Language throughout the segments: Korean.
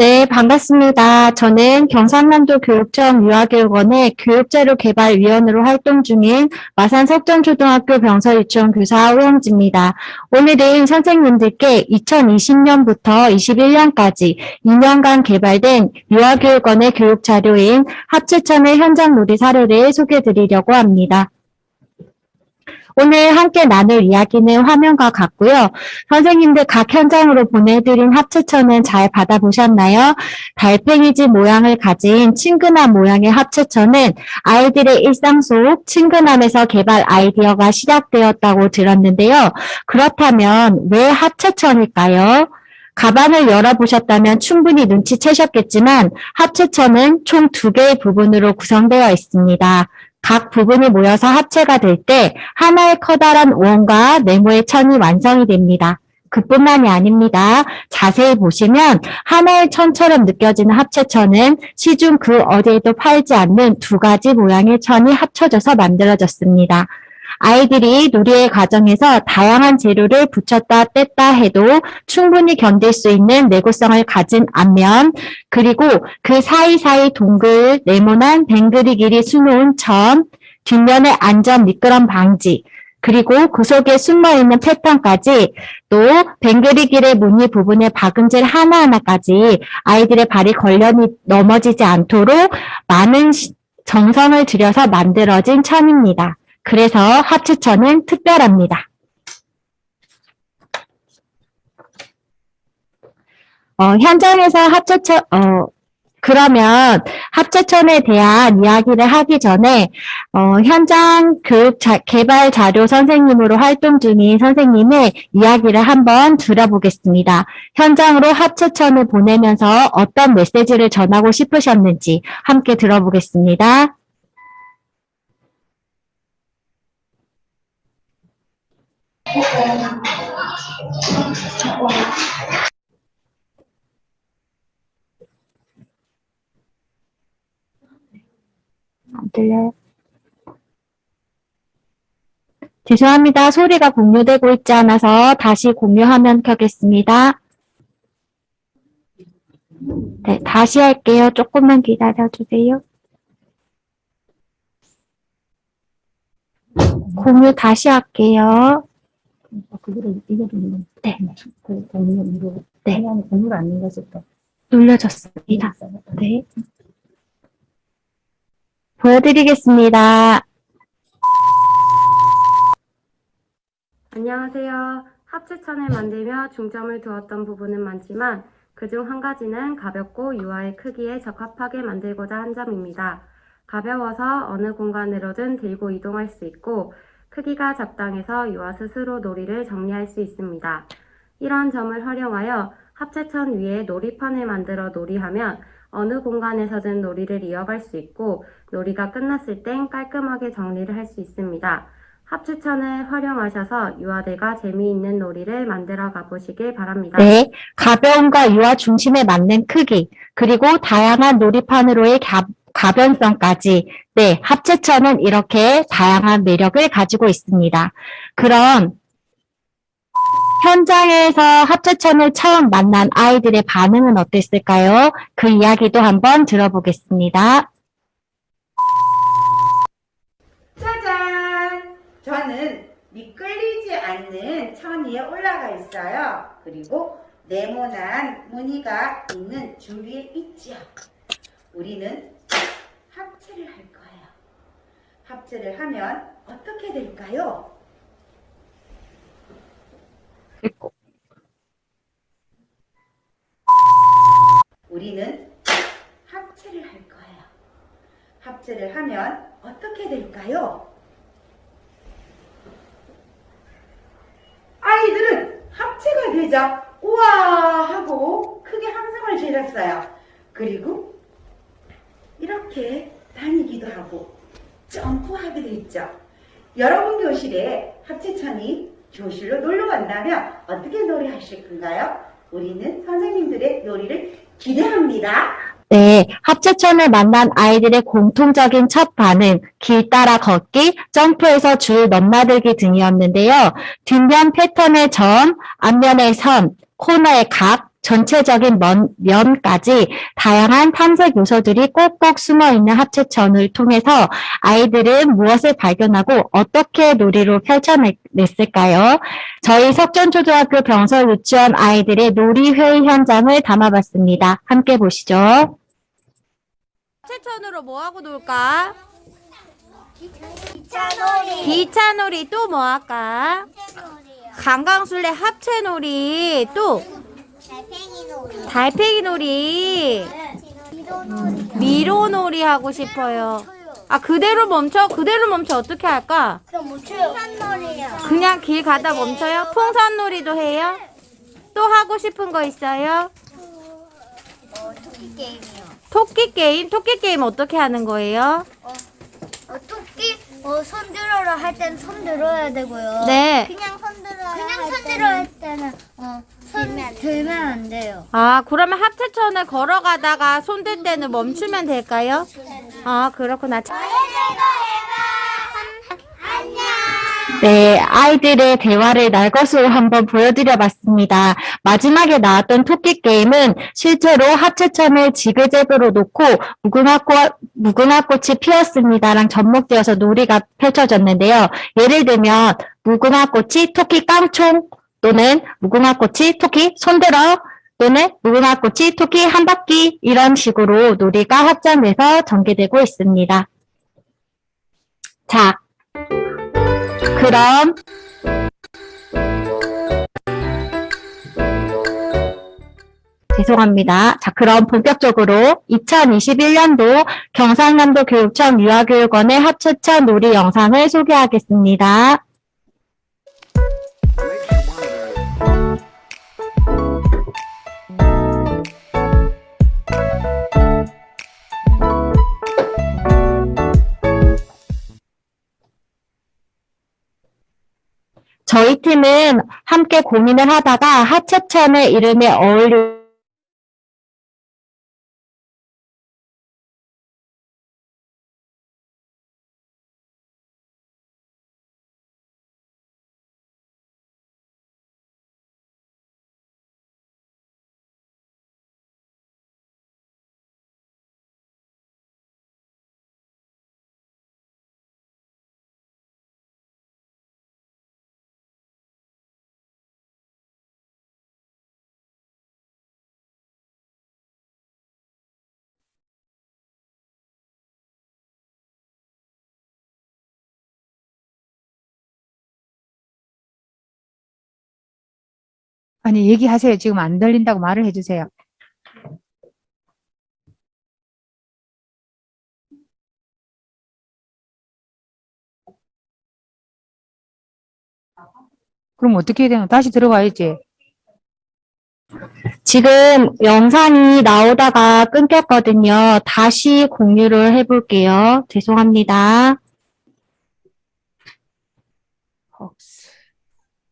네, 반갑습니다. 저는 경상남도 교육청 유아교육원의 교육자료 개발위원으로 활동 중인 마산 석전초등학교 병서 유치원 교사 오영지입니다. 오늘은 선생님들께 2020년부터 21년까지 2년간 개발된 유아교육원의 교육자료인 합체천의 현장 놀이 사례를 소개해 드리려고 합니다. 오늘 함께 나눌 이야기는 화면과 같고요. 선생님들 각 현장으로 보내드린 합체천은 잘 받아보셨나요? 달팽이집 모양을 가진 친근한 모양의 합체천은 아이들의 일상 속 친근함에서 개발 아이디어가 시작되었다고 들었는데요. 그렇다면 왜 합체천일까요? 가방을 열어보셨다면 충분히 눈치채셨겠지만 합체천은 총 두 개의 부분으로 구성되어 있습니다. 각 부분이 모여서 합체가 될 때 하나의 커다란 원과 네모의 천이 완성이 됩니다. 그뿐만이 아닙니다. 자세히 보시면 하나의 천처럼 느껴지는 합체천은 시중 그 어디에도 팔지 않는 두 가지 모양의 천이 합쳐져서 만들어졌습니다. 아이들이 놀이의 과정에서 다양한 재료를 붙였다 뺐다 해도 충분히 견딜 수 있는 내구성을 가진 앞면, 그리고 그 사이사이 동글, 네모난 뱅그리 길이 수놓은 천, 뒷면의 안전 미끄럼 방지, 그리고 그 속에 숨어있는 패턴까지 또 뱅그리 길의 무늬 부분의 박음질 하나하나까지 아이들의 발이 걸려 넘어지지 않도록 많은 시- 정성을 들여서 만들어진 천입니다. 그래서 합체천은 특별합니다. 어, 현장에서 합체천, 어, 그러면 합체천에 대한 이야기를 하기 전에 어, 현장 교육 자- 개발 자료 선생님으로 활동 중인 선생님의 이야기를 한번 들어보겠습니다. 현장으로 합체천을 보내면서 어떤 메시지를 전하고 싶으셨는지 함께 들어보겠습니다. 안 들려요? 죄송합니다. 소리가 공유되고 있지 않아서 다시 공유 화면 켜겠습니다. 네, 다시 할게요. 조금만 기다려주세요. 공유 다시 할게요. 그거를 이거를 네. 그 공유로 네. 그냥 공유를 안 눌렀을 때 눌러졌습니다. 네. 보여드리겠습니다. 안녕하세요. 합체천을 만들며 중점을 두었던 부분은 많지만 그중 한 가지는 가볍고 유아의 크기에 적합하게 만들고자 한 점입니다. 가벼워서 어느 공간으로든 들고 이동할 수 있고 크기가 적당해서 유아 스스로 놀이를 정리할 수 있습니다. 이런 점을 활용하여 합체천 위에 놀이판을 만들어 놀이하면 어느 공간에서든 놀이를 이어갈 수 있고 놀이가 끝났을 땐 깔끔하게 정리를 할 수 있습니다. 합체천을 활용하셔서 유아들과 재미있는 놀이를 만들어 가보시길 바랍니다. 네. 가벼움과 유아 중심에 맞는 크기, 그리고 다양한 놀이판으로의 가, 가변성까지, 네. 합체천은 이렇게 다양한 매력을 가지고 있습니다. 그럼, 현장에서 합체천을 처음 만난 아이들의 반응은 어땠을까요? 그 이야기도 한번 들어보겠습니다. 짜잔! 저는 미끌리지 않는 천 위에 올라가 있어요. 그리고 네모난 무늬가 있는 줄 위에 있죠. 우리는 합체를 할 거예요. 합체를 하면 어떻게 될까요? 우리는 합체를 할 거예요. 합체를 하면 어떻게 될까요? 아이들은 합체가 되자 우와 하고 크게 함성을 질렀어요. 그리고 이렇게 다니기도 하고 점프하기도 했죠. 여러분 교실에 합체천이 교실로 놀러 간다면 어떻게 놀이하실 건가요? 우리는 선생님들의 놀이를 기대합니다. 네, 합체천을 만난 아이들의 공통적인 첫 반응, 길 따라 걷기, 점프해서 줄 넘나들기 등이었는데요. 뒷면 패턴의 점, 앞면의 선, 코너의 각, 전체적인 면, 면까지 다양한 탐색 요소들이 꼭꼭 숨어 있는 합체천을 통해서 아이들은 무엇을 발견하고 어떻게 놀이로 펼쳐냈을까요? 저희 석전초등학교 병설 유치원 아이들의 놀이회의 현장을 담아봤습니다. 함께 보시죠. 합체천으로 뭐 하고 놀까? 기차놀이. 기차놀이 또 뭐 할까? 강강술래 합체놀이 또 달팽이 놀이. 달팽이 놀이 미도놀이. 미로놀이 하고 싶어요. 아 그대로 멈춰? 그대로 멈춰 어떻게 할까? 그럼 멈춰요. 산놀이요. 그냥 길 가다 멈춰요? 풍선놀이도 해요? 또 하고 싶은 거 있어요? 어, 토끼 게임이요. 토끼 게임? 토끼 게임 어떻게 하는 거예요? 어, 토끼 어, 손 들어라 할 때는 손 들어야 되고요. 네. 그냥 손 들어라 그냥 손 들어야 할 때는 어, 손 들면 안 돼요. 아 그러면 합체천을 걸어가다가 손 들 때는 멈추면 될까요? 아 그렇구나. 자, 안녕. 네, 아이들의 대화를 날것으로 한번 보여드려 봤습니다. 마지막에 나왔던 토끼 게임은 실제로 합체천을 지그재그로 놓고 무궁화꽃, 무궁화꽃이 피었습니다랑 접목되어서 놀이가 펼쳐졌는데요. 예를 들면, 무궁화꽃이 토끼 깡총 또는 무궁화꽃이 토끼 손들어 또는 무궁화꽃이 토끼 한 바퀴 이런 식으로 놀이가 확장돼서 전개되고 있습니다. 자, 그럼 죄송합니다. 자, 그럼 본격적으로 2021년도 경상남도 교육청 유아교육원의 합체천 놀이 영상을 소개하겠습니다. 저희 팀은 함께 고민을 하다가 하체천의 이름에 어울리 아니, 얘기하세요. 지금 안 들린다고 말을 해주세요. 그럼 어떻게 해야 되나? 다시 들어와야지. 지금 영상이 나오다가 끊겼거든요. 다시 공유를 해볼게요. 죄송합니다.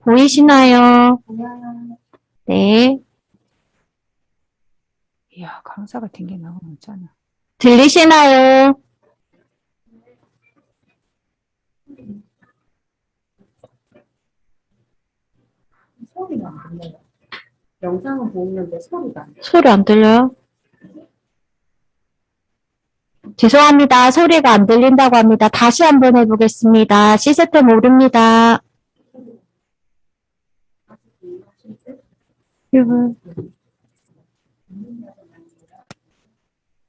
보이시나요? 네. 이야, 강사 같은 게 나오면 없잖아. 들리시나요? 소리가 안 들려요. 영상은 보이는데 소리가 안 소리 안 들려요? 죄송합니다. 소리가 안 들린다고 합니다. 다시 한번 해보겠습니다. 시스템 오릅니다. 여러분.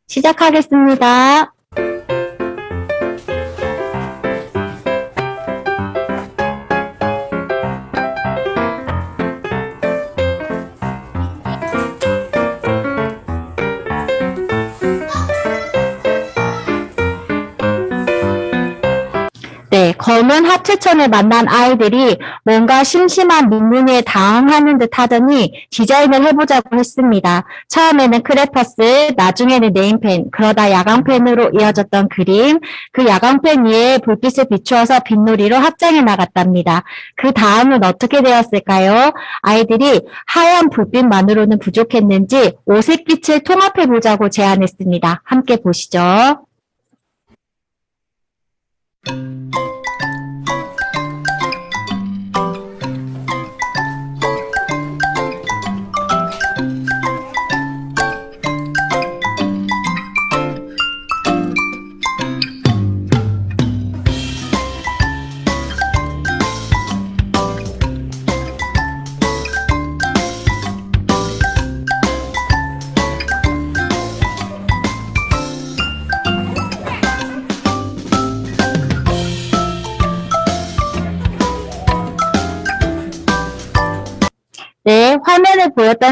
시작하겠습니다. 검은 하트천을 만난 아이들이 뭔가 심심한 문문에 당황하는 듯 하더니 디자인을 해보자고 했습니다. 처음에는 크레퍼스, 나중에는 네임펜, 그러다 야광펜으로 이어졌던 그림, 그 야광펜 위에 불빛을 비추어서 빗놀이로 확장해 나갔답니다. 그 다음은 어떻게 되었을까요? 아이들이 하얀 불빛만으로는 부족했는지 오색빛을 통합해 보자고 제안했습니다. 함께 보시죠.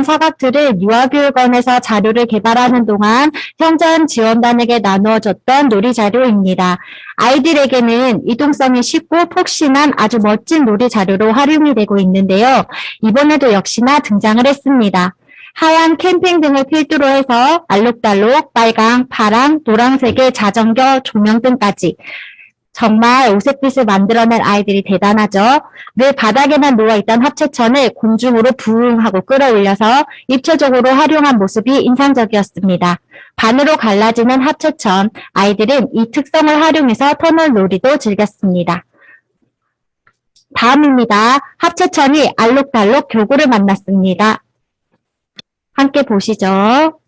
있었던 사각들을 유아교육원에서 자료를 개발하는 동안 현장 지원단에게 나누어줬던 놀이 자료입니다. 아이들에게는 이동성이 쉽고 폭신한 아주 멋진 놀이 자료로 활용이 되고 있는데요. 이번에도 역시나 등장을 했습니다. 하얀 캠핑 등을 필두로 해서 알록달록 빨강, 파랑, 노란색의 자전거 조명 등까지 정말 오색빛을 만들어낸 아이들이 대단하죠. 늘 바닥에만 누워있던 합체천을 공중으로 부웅 하고 끌어올려서 입체적으로 활용한 모습이 인상적이었습니다. 반으로 갈라지는 합체천, 아이들은 이 특성을 활용해서 터널 놀이도 즐겼습니다. 다음입니다. 합체천이 알록달록 교구를 만났습니다. 함께 보시죠.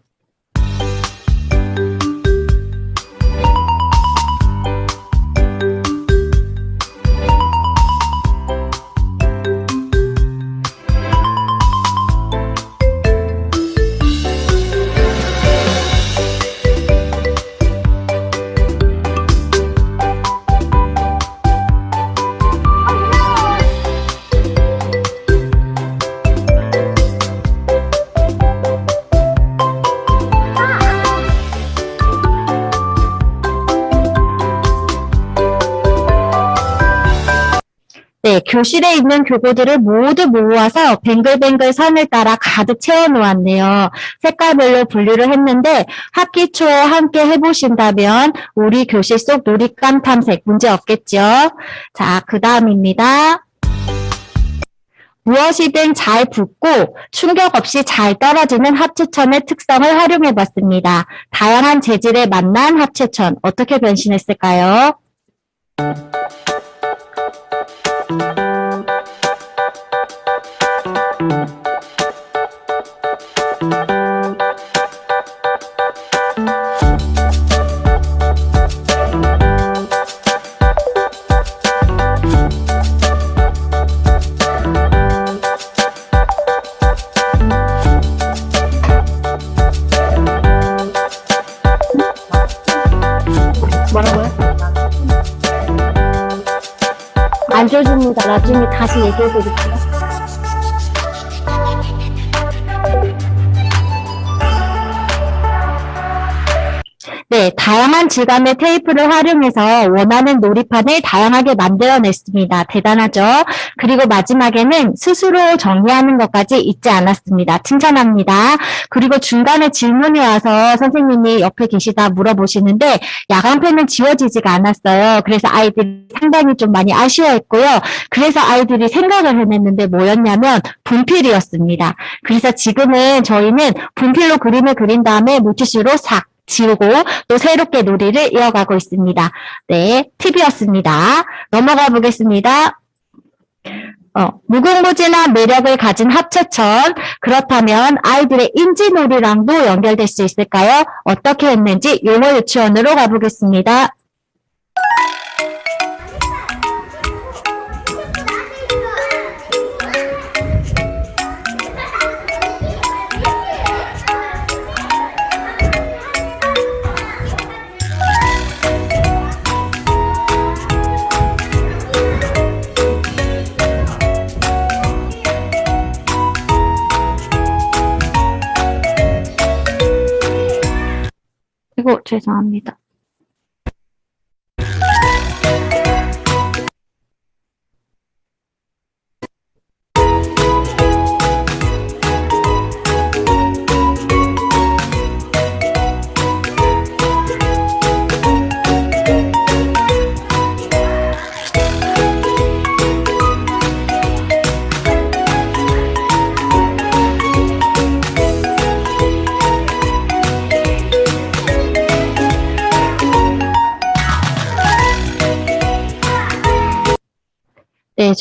교실에 있는 교구들을 모두 모아서 뱅글뱅글 선을 따라 가득 채워 놓았네요. 색깔별로 분류를 했는데 학기 초에 함께 해보신다면 우리 교실 속 놀잇감 탐색 문제 없겠죠? 자, 그 다음입니다. 무엇이든 잘 붙고 충격 없이 잘 떨어지는 합체천의 특성을 활용해 봤습니다. 다양한 재질에 만난 합체천 어떻게 변신했을까요? 안 줘줍니다. 나중에 다시 얘기해 드릴게요. 네, 다양한 질감의 테이프를 활용해서 원하는 놀이판을 다양하게 만들어냈습니다. 대단하죠? 그리고 마지막에는 스스로 정리하는 것까지 잊지 않았습니다. 칭찬합니다. 그리고 중간에 질문이 와서 선생님이 옆에 계시다 물어보시는데 야광펜은 지워지지가 않았어요. 그래서 아이들이 상당히 좀 많이 아쉬워했고요. 그래서 아이들이 생각을 해냈는데 뭐였냐면 분필이었습니다. 그래서 지금은 저희는 분필로 그림을 그린 다음에 물티슈로 싹 지우고 또 새롭게 놀이를 이어가고 있습니다. 네, 팁이었습니다. 넘어가 보겠습니다. 어, 무궁무진한 매력을 가진 합체천. 그렇다면 아이들의 인지놀이랑도 연결될 수 있을까요? 어떻게 했는지 용어 유치원으로 가보겠습니다. 이거 죄송합니다.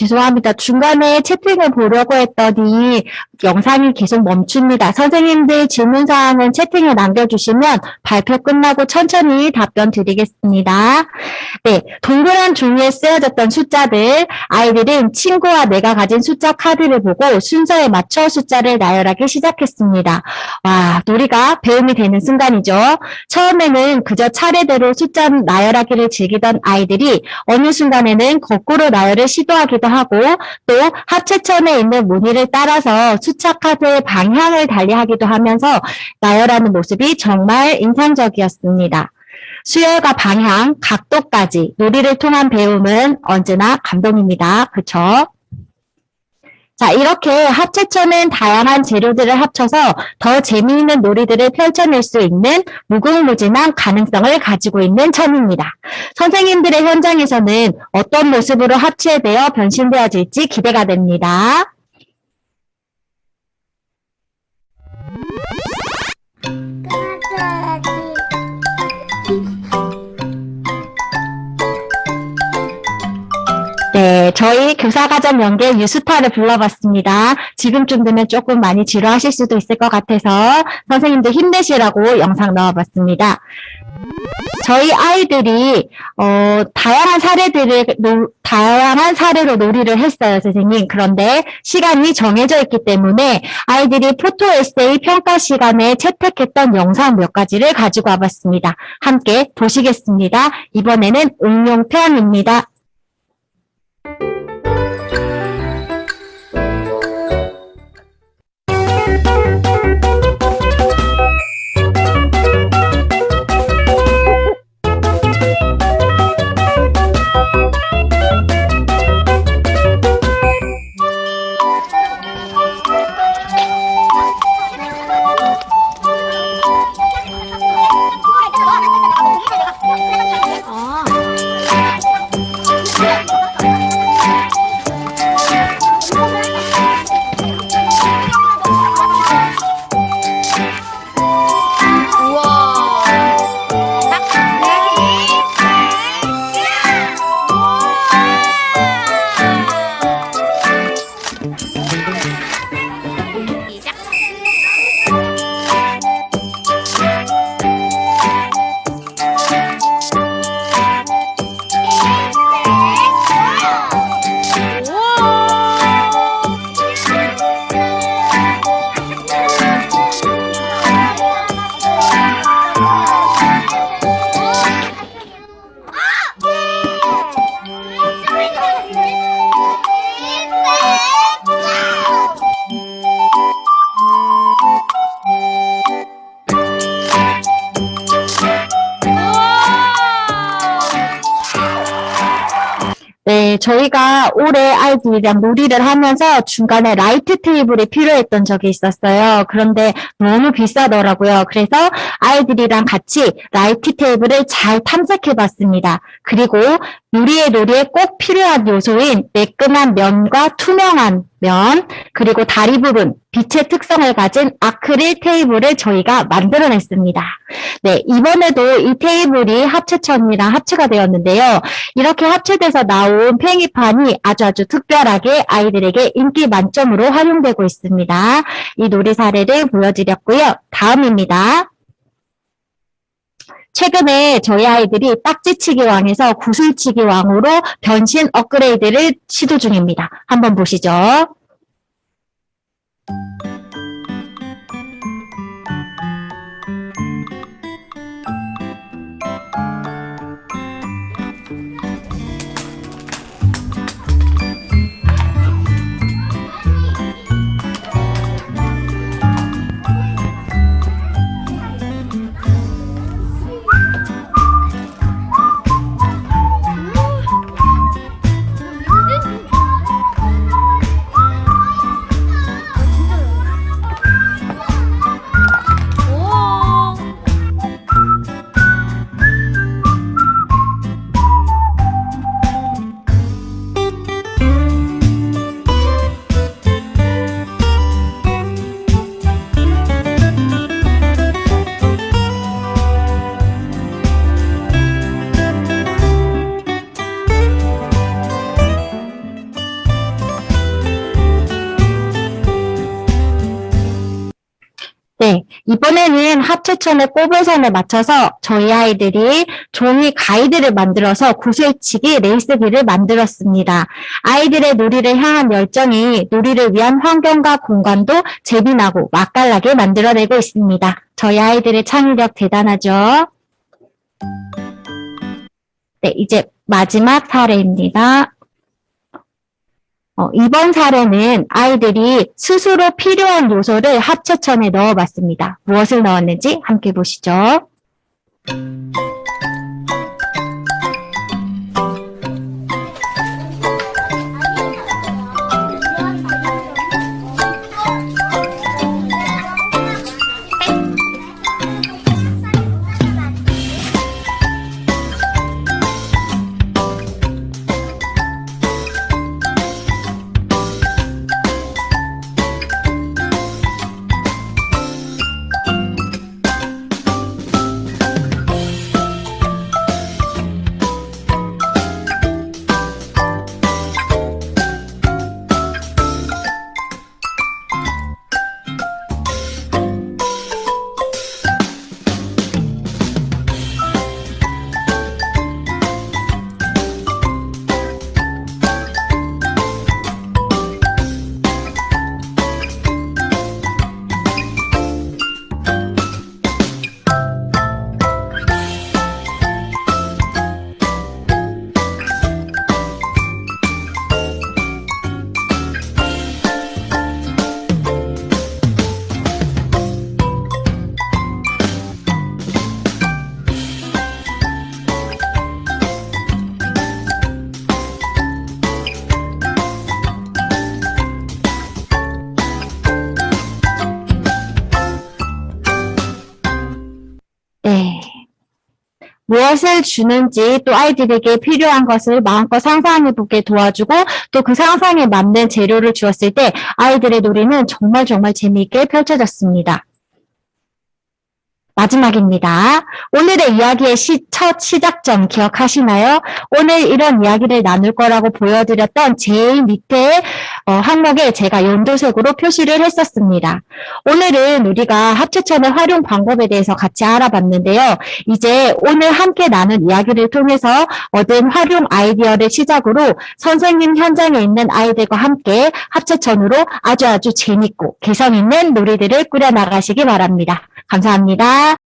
죄송합니다. 중간에 채팅을 보려고 했더니 영상이 계속 멈춥니다. 선생님들 질문사항은 채팅에 남겨주시면 발표 끝나고 천천히 답변 드리겠습니다. 네, 동그란 종이에 쓰여졌던 숫자들, 아이들은 친구와 내가 가진 숫자 카드를 보고 순서에 맞춰 숫자를 나열하기 시작했습니다. 와, 놀이가 배움이 되는 순간이죠. 처음에는 그저 차례대로 숫자 나열하기를 즐기던 아이들이 어느 순간에는 거꾸로 나열을 시도하기도 하고 또 합체천에 있는 무늬를 따라서 숫 수차 카드의 방향을 달리하기도 하면서 나열하는 모습이 정말 인상적이었습니다. 수열과 방향, 각도까지 놀이를 통한 배움은 언제나 감동입니다. 그쵸? 자, 이렇게 합체처는 다양한 재료들을 합쳐서 더 재미있는 놀이들을 펼쳐낼 수 있는 무궁무진한 가능성을 가지고 있는 천입니다. 선생님들의 현장에서는 어떤 모습으로 합체되어 변신되어질지 기대가 됩니다. Woo! 네, 저희 교사과정 연계 유스타를 불러봤습니다. 지금쯤 되면 조금 많이 지루하실 수도 있을 것 같아서 선생님들 힘내시라고 영상 넣어봤습니다. 저희 아이들이 어, 다양한 사례들을 노- 다양한 사례로 놀이를 했어요, 선생님. 그런데 시간이 정해져 있기 때문에 아이들이 포토 에세이 평가 시간에 채택했던 영상 몇 가지를 가지고 와봤습니다. 함께 보시겠습니다. 이번에는 응용 편입니다. 네, 저 아이들이랑 놀이를 하면서 중간에 라이트 테이블이 필요했던 적이 있었어요. 그런데 너무 비싸더라고요. 그래서 아이들이랑 같이 라이트 테이블을 잘 탐색해 봤습니다. 그리고 요리의 놀이에 꼭 필요한 요소인 매끈한 면과 투명한 면, 그리고 다리 부분, 빛의 특성을 가진 아크릴 테이블을 저희가 만들어냈습니다. 네, 이번에도 이 테이블이 합체천이랑 합체가 되었는데요. 이렇게 합체돼서 나온 팽이판이 아주 아주 특별하게 아이들에게 인기 만점으로 활용되고 있습니다. 이 놀이 사례를 보여드렸고요. 다음입니다. 최근에 저희 아이들이 딱지치기 왕에서 구슬치기 왕으로 변신 업그레이드를 시도 중입니다. 한번 보시죠. 네, 이번에는 합체천의 꼬불선에 맞춰서 저희 아이들이 종이 가이드를 만들어서 구슬치기 레이스기를 만들었습니다. 아이들의 놀이를 향한 열정이 놀이를 위한 환경과 공간도 재미나고 맛깔나게 만들어내고 있습니다. 저희 아이들의 창의력 대단하죠? 네, 이제 마지막 사례입니다. 어, 이번 사례는 아이들이 스스로 필요한 요소를 합체천에 넣어봤습니다. 무엇을 넣었는지 함께 보시죠. 무엇을 주는지 또 아이들에게 필요한 것을 마음껏 상상해보게 도와주고 또 그 상상에 맞는 재료를 주었을 때 아이들의 놀이는 정말 정말 재미있게 펼쳐졌습니다. 마지막입니다. 오늘의 이야기의 시, 첫 시작점 기억하시나요? 오늘 이런 이야기를 나눌 거라고 보여드렸던 제일 밑에 어, 항목에 제가 연두색으로 표시를 했었습니다. 오늘은 우리가 합체천의 활용 방법에 대해서 같이 알아봤는데요. 이제 오늘 함께 나눈 이야기를 통해서 얻은 활용 아이디어를 시작으로 선생님 현장에 있는 아이들과 함께 합체천으로 아주 아주 재밌고 개성 있는 놀이들을 꾸려나가시기 바랍니다. 감사합니다.